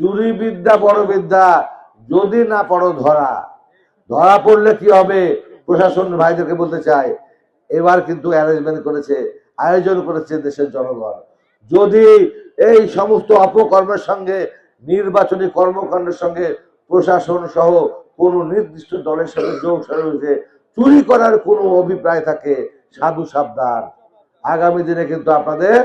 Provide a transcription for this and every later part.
চুরি বিদ্যা বড় বিদ্যা যদি না পড়ো ধরা। ধরা পড়লে কি হবে? প্রশাসন ভাইদেরকে বলতে চাই এবার কিন্তু অ্যারেঞ্জমেন্ট করেছে, আয়োজন করেছে দেশের জনগণ। যদি এই সমস্ত অপকর্মের সঙ্গে, নির্বাচনী কর্মকাণ্ডের সঙ্গে প্রশাসন সহ কোন নির্দিষ্ট দলের সাথে যোগ রয়েছে চুরি করার কোনো অভিপ্রায় থাকে, সাধু সাবধান। আগামী দিনে কিন্তু আপনাদের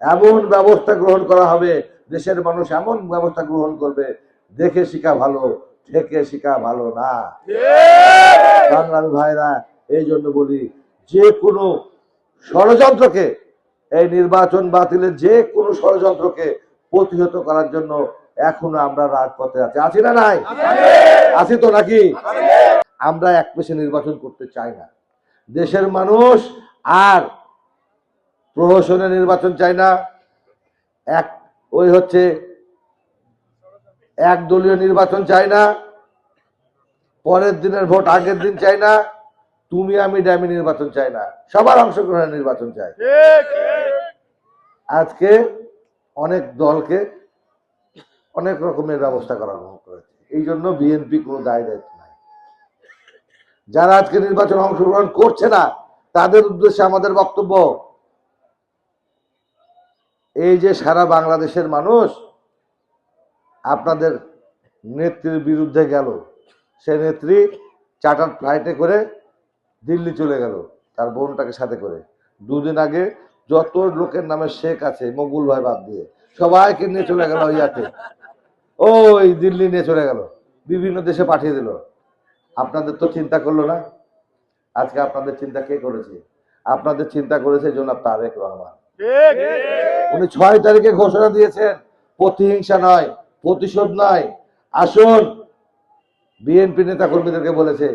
এমন ব্যবস্থা গ্রহণ করা হবে দেশের মানুষ এমন ব্যবস্থা গ্রহণ করবে দেখে শিখা ভালো থেকে শিখা ভালো না। বাংলার ভাইরা এই জন্য বলি যে কোনো ষড়যন্ত্রকে এই নির্বাচন বাতিলের যে কোনো ষড়যন্ত্রকে প্রতিহত করার জন্য এখনও আমরা রাজপথে আছি। আছি না নাই? আছি তো নাকি? আমরা এক পেশে নির্বাচন করতে চাই না। দেশের মানুষ আর প্রহসনে নির্বাচন চাই না। এক ওই হচ্ছে এক দলীয় নির্বাচন চাই না, পরের দিনের ভোট আগের দিন চাই না, তুমি আমি ড্যামি নির্বাচন চাই না, সবার অংশগ্রহণের নির্বাচন চাই। আজকে অনেক দলকে অনেক রকমের ব্যবস্থা করা করেছে এই জন্য বিএনপি কোনো দায় দায়িত্ব নাই। যারা আজকে নির্বাচন অংশগ্রহণ করছে না, তাদের উদ্দেশ্যে আমাদের বক্তব্য এই যে সারা বাংলাদেশের মানুষ আপনাদের নেত্রীর বিরুদ্ধে গেল, সে নেত্রী চার্টার ফ্লাইটে করে দিল্লি চলে গেল, তার বোনটাকে সাথে করে। দুদিন আগে যত লোকের নামে শেখ আছে মকুল ভাই বাদ দিয়ে, সবাইকে নিয়ে চলে গেল ইয়াতে। ওই দিল্লি নিয়ে চলে গেল, বিভিন্ন দেশে পাঠিয়ে দিল। আপনাদের তো চিন্তা করল না? আজকে আপনাদের চিন্তা কে করেছে? আপনাদের চিন্তা করেছে জনাব তারেক রহমান। উনি ছয় তারিখে ঘোষণা দিয়েছেন, প্রতিহিংসা নয় প্রতিশোধ নয় আসুন, বিএনপি নেতা কর্মীদেরকে বলেছে,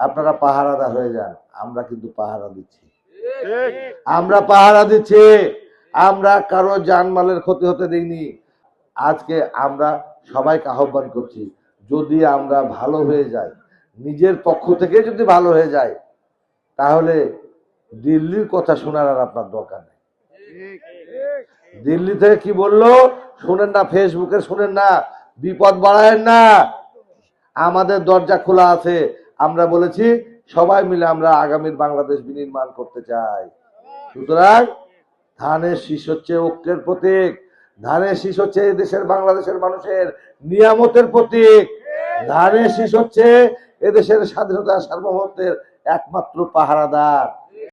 আপনারা পাহারাদা হয়ে যান, আমরা কিন্তু পাহারা দিচ্ছি। আমরা পাহারা দিচ্ছি, আমরা কারও জানমালের ক্ষতি হতে দিইনি। আজকে আমরা সবাইকে আহ্বান করছি, যদি আমরা ভালো হয়ে যাই, নিজের পক্ষ থেকে যদি ভালো হয়ে যায় তাহলে দিল্লির কথা শোনার আর আপনার দরকার নেই। দিল্লি থেকে কি বলল? শোনেন না, ফেসবুকে শোনেন না, বিপদ বাড়ায়েন না। আমাদের দরজা খোলা আছে। আমরা বলেছি, সবাই মিলে আমরা আগামীর বাংলাদেশ বিনির্মাণ করতে চাই। সুতরাং ধানের শীষ হচ্ছে ঐক্যের প্রতীক। ধানের শীষ হচ্ছে দেশের বাংলাদেশের মানুষের নিয়ামতের প্রতীক। ধানের শীষ হচ্ছে এদেশের স্বাধীনতা সার্বভৌমত্বের একমাত্র পাহারাদার।